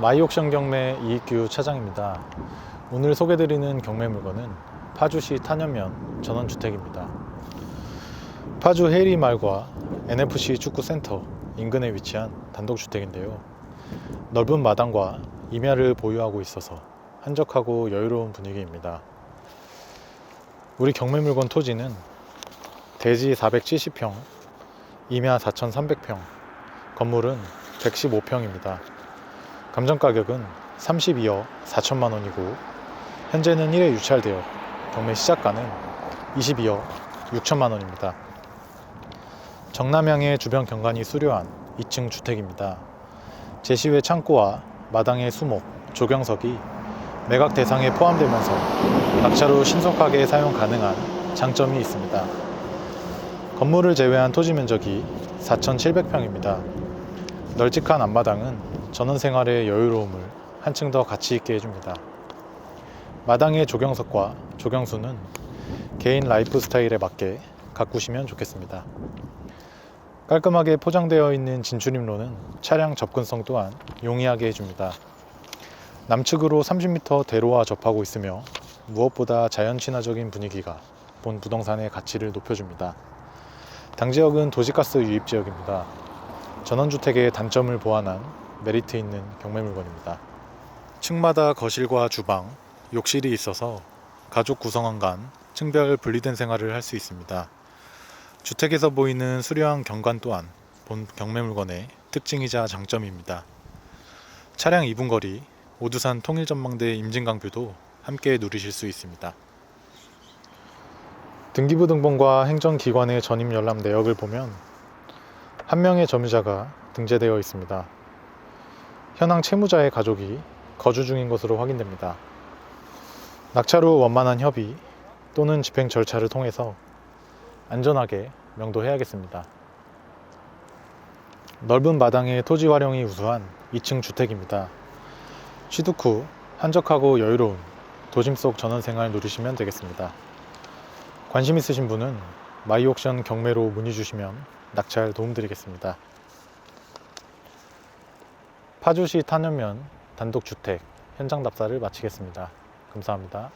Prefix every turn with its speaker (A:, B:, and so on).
A: 마이옥션 경매 이익규 차장입니다. 오늘 소개드리는 경매 물건은 파주시 탄현면 전원주택입니다. 파주 헤이리말과 NFC 축구센터 인근에 위치한 단독주택인데요. 넓은 마당과 임야를 보유하고 있어서 한적하고 여유로운 분위기입니다. 우리 경매 물건 토지는 대지 470평, 임야 4,300평, 건물은 115평입니다. 감정 가격은 32억 4천만 원이고 현재는 1회 유찰되어 경매 시작가는 22억 6천만 원입니다. 정남향의 주변 경관이 수려한 2층 주택입니다. 제시외 창고와 마당의 수목, 조경석이 매각 대상에 포함되면서 낙차로 신속하게 사용 가능한 장점이 있습니다. 건물을 제외한 토지 면적이 4,700평입니다. 널찍한 앞마당은 전원 생활의 여유로움을 한층 더 가치 있게 해줍니다. 마당의 조경석과 조경수는 개인 라이프 스타일에 맞게 가꾸시면 좋겠습니다. 깔끔하게 포장되어 있는 진출입로는 차량 접근성 또한 용이하게 해줍니다. 남측으로 30m 대로와 접하고 있으며 무엇보다 자연 친화적인 분위기가 본 부동산의 가치를 높여줍니다. 당 지역은 도시가스 유입 지역입니다. 전원주택의 단점을 보완한 메리트 있는 경매 물건입니다. 층마다 거실과 주방, 욕실이 있어서 가족 구성원 간 층별 분리된 생활을 할 수 있습니다. 주택에서 보이는 수려한 경관 또한 본 경매 물건의 특징이자 장점입니다. 차량 2분 거리 오두산 통일전망대 임진강 뷰도 함께 누리실 수 있습니다. 등기부 등본과 행정기관의 전입 열람 내역을 보면 한 명의 점유자가 등재되어 있습니다. 현황 채무자의 가족이 거주 중인 것으로 확인됩니다. 낙찰 후 원만한 협의 또는 집행 절차를 통해서 안전하게 명도해야겠습니다. 넓은 마당의 토지 활용이 우수한 2층 주택입니다. 취득 후 한적하고 여유로운 도심 속 전원 생활 누리시면 되겠습니다. 관심 있으신 분은 마이옥션 경매로 문의 주시면 낙찰 도움드리겠습니다. 파주시 탄현면 단독주택 현장 답사를 마치겠습니다. 감사합니다.